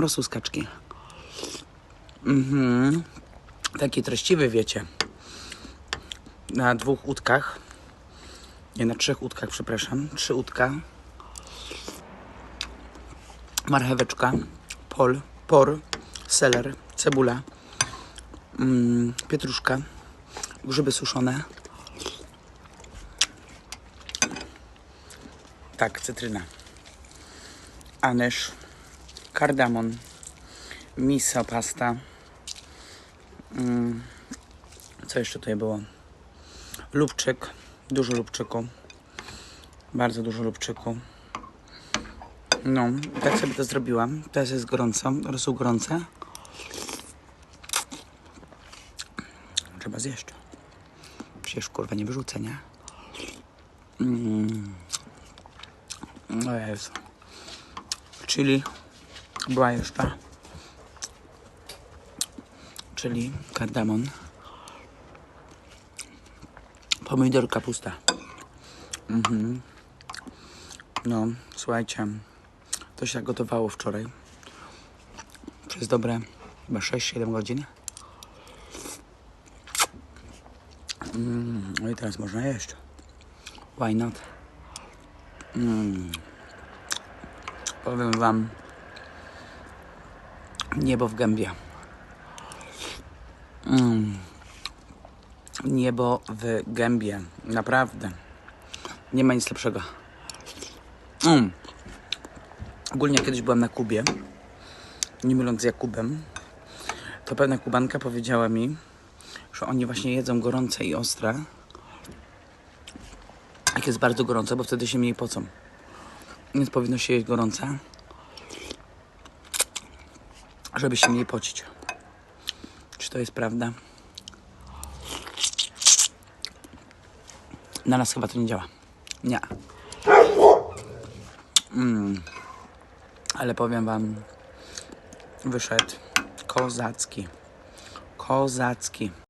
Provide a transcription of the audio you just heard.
Rosół z kaczki. Mhm. Taki treściwy, wiecie. Na dwóch łódkach. Nie, na trzech łódkach, przepraszam. Trzy łódka. Marcheweczka, pol, por, seler, cebula, mm, pietruszka, grzyby suszone. Tak, cytryna. Anyż, kardamon, miso, pasta. Mm, co jeszcze tutaj było? Lubczyk, dużo lubczyku. Bardzo dużo lubczyku. No, tak sobie to zrobiłam. Teraz jest gorąco, rosół gorące. Trzeba zjeść. Przecież kurwa nie wyrzucę, nie? Mm. O Jezu. Chili była jeszcze. Czyli kardamon. Pomidor, kapusta. Mhm. No, słuchajcie. To się gotowało wczoraj. Przez dobre chyba 6-7 godzin. Mm, no i teraz można jeść. Why not? Mm. Powiem wam niebo w gębie. Mm. Niebo w gębie. Naprawdę. Nie ma nic lepszego. Mm. Ogólnie kiedyś byłam na Kubie, nie myląc z Jakubem, to pewna Kubanka powiedziała mi, że oni właśnie jedzą gorące i ostre, jak jest bardzo gorąco, bo wtedy się mniej pocą. Więc powinno się jeść gorące, żeby się mniej pocić. Czy to jest prawda? Na nas chyba to nie działa. Nie. Mm. Ale powiem wam, wyszedł kozacki. Kozacki.